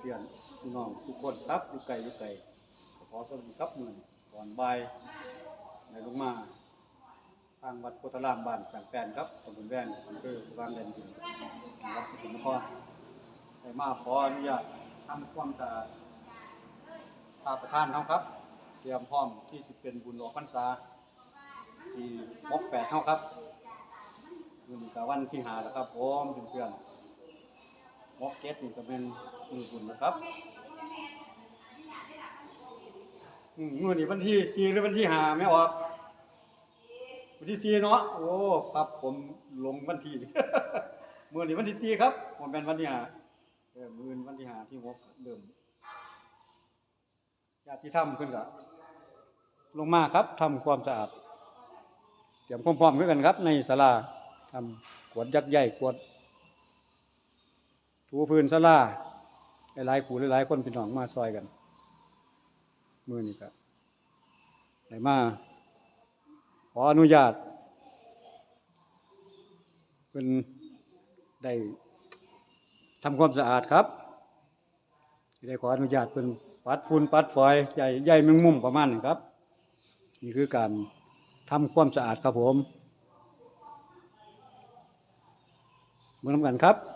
พื่อนพี่น้องทุกคนครับอยู่ไกลอยู่ไกลก็ขอสวัสดีครับหมื้อนก่อนบ่ายได้ลงมา ทางวัดโพธารามบ้านสังแปนครับตำบลแวนอำเภอสว่างแดนดินจังหวัดสกลนครได้มาขออนุญาตทำความสะอาดพระประธานเฮาครับ เตรียมพร้อมที่สิเป็นบุญออกพรรษาที่มกแปดเฮาครับมื้อนี้ก็วันที่หาแล้วครับผมเพื่อนๆ มอกเก็ตนี่ก็เป็นมือบุญนะครับอืมมื่อนี้วันที่สี่หรือวันที่ห้าไม่ออก วันที่สี่เนาะโอ้ครับผมลงวันที่ มื่อนี้วันที่สี่ครับผมเป็นวันที่ห้าเออมื่นวันที่ห้าที่หกเริ่มญาติธรรมเพิ่นก็ลงมาครับทำความสะอาดเตรียมพร้อมๆกันครับ ในศาลาทำกวดยักษ์ใหญ่กวด ถูพื้นสลาหลายๆขู่หลายๆคนพี่น้องมาซอยกัน มือนี่ก็ได้มาขออนุญาตเป็นได้ทำความสะอาดครับได้ขออนุญาตเป็นปัดฝุ่นปัดฝอยใหญ่ใหญ่แมงมุมประมาณนี้ครับ นี่คือการทำความสะอาดครับผมเมื่อน้ำกันครับ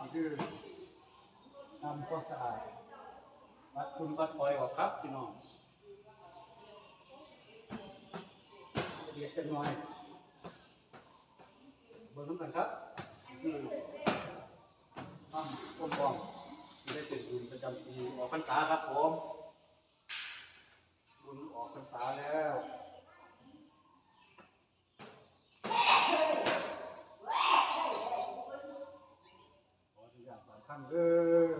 นี่คือทำความสะอาดปัดฝุ่นปัดฝอยออกครับพี่น้องเรียกกันหน่อยบนน้ำกันครับคือทำต้มบองที่ได้เป็นบุญประจำปีออกพรรษาครับผมบุญออกพรรษาแล้ว ขออนุญาตบางครั้งเออ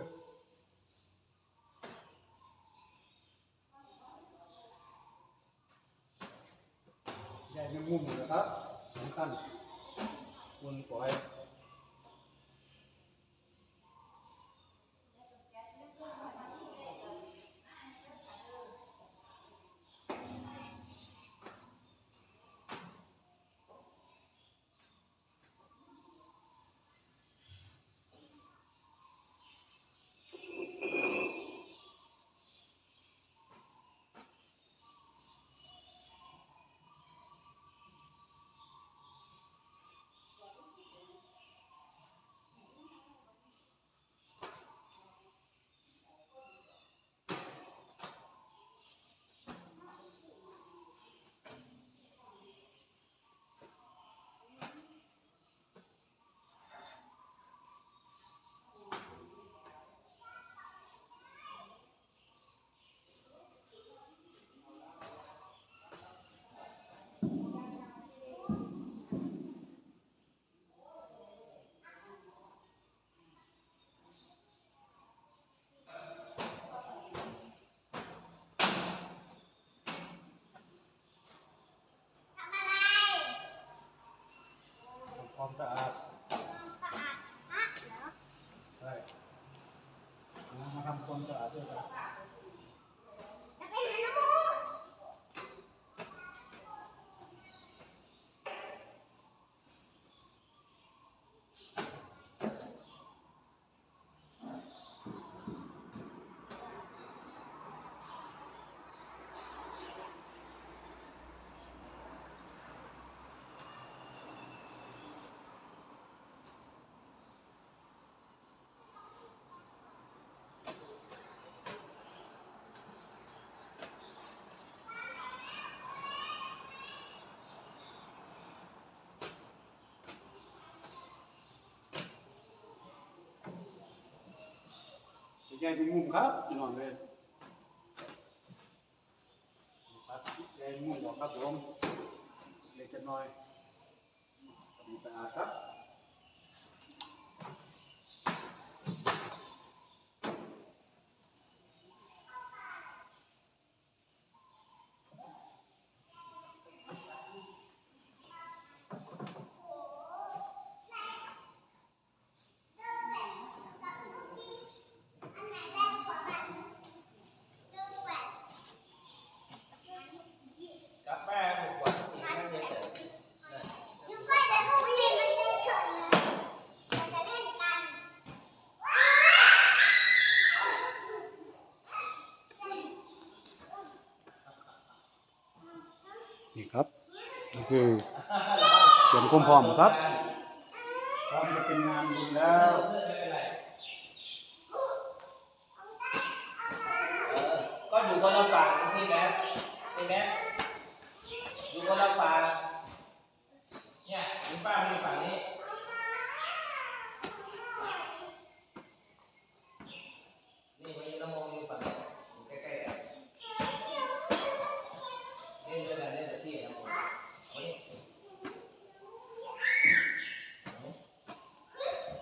งุ่มงมุมนะครับสำคัญบนฝอย ความสะอาดสะอาดมากเหรอใช่มาทำความสะอาดด้วยกัน แยกเป็นมุมครับพี่น้องเลยครับแยกเป็นมุมบอกครับผมเล็กจะน้อยสะอาดครับ กาแฟถูกกว่าอีกนั่นเยอะ ยูไฟแต่ลูกเล่นมันไม่เกิดเลยเราจะเล่นกัน นี่ครับนี่คือเตรียมความพร้อมครับพร้อมจะเป็นงานบุญแล้วก็อยู่คนละฝั่งใช่ไหมใช่ไหมอยู่คนละฝั่งเนี่ยคุณป้ามาอยู่ฝั่งนี้